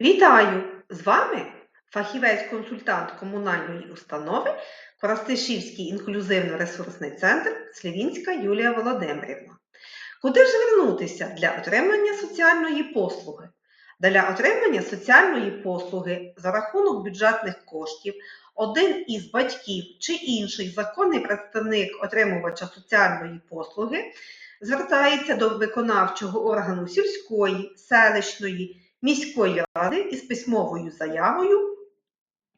Вітаю! З вами фахівець-консультант комунальної установи Коростишівський інклюзивно-ресурсний центр Слівінська Юлія Володимирівна. Куди ж звернутися для отримання соціальної послуги? Для отримання соціальної послуги за рахунок бюджетних коштів один із батьків чи інший законний представник отримувача соціальної послуги звертається до виконавчого органу сільської, селищної, міської ради із письмовою заявою,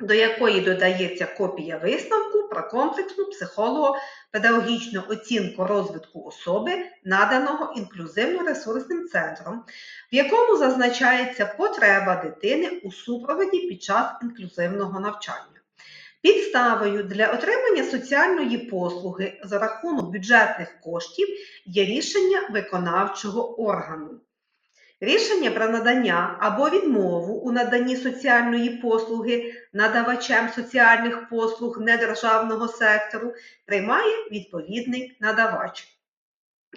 до якої додається копія висновку про комплексну психолого-педагогічну оцінку розвитку особи, наданого інклюзивно-ресурсним центром, в якому зазначається потреба дитини у супроводі під час інклюзивного навчання. Підставою для отримання соціальної послуги за рахунок бюджетних коштів є рішення виконавчого органу. Рішення про надання або відмову у наданні соціальної послуги надавачем соціальних послуг недержавного сектору приймає відповідний надавач.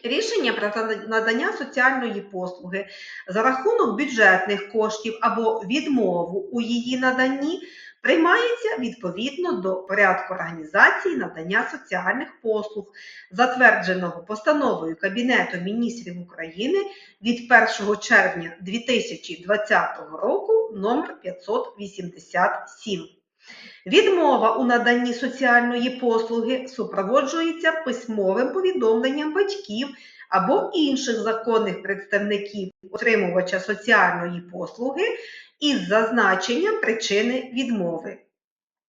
Рішення про надання соціальної послуги за рахунок бюджетних коштів або відмову у її наданні приймається відповідно до порядку організації надання соціальних послуг, затвердженого постановою Кабінету міністрів України від 1 червня 2020 року номер 587. Відмова у наданні соціальної послуги супроводжується письмовим повідомленням батьків або інших законних представників отримувача соціальної послуги із зазначенням причини відмови.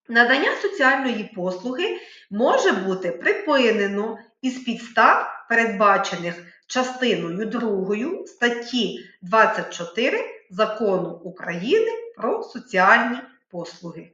Надання соціальної послуги може бути припинено із підстав, передбачених частиною 2 статті 24 Закону України про соціальні послуги.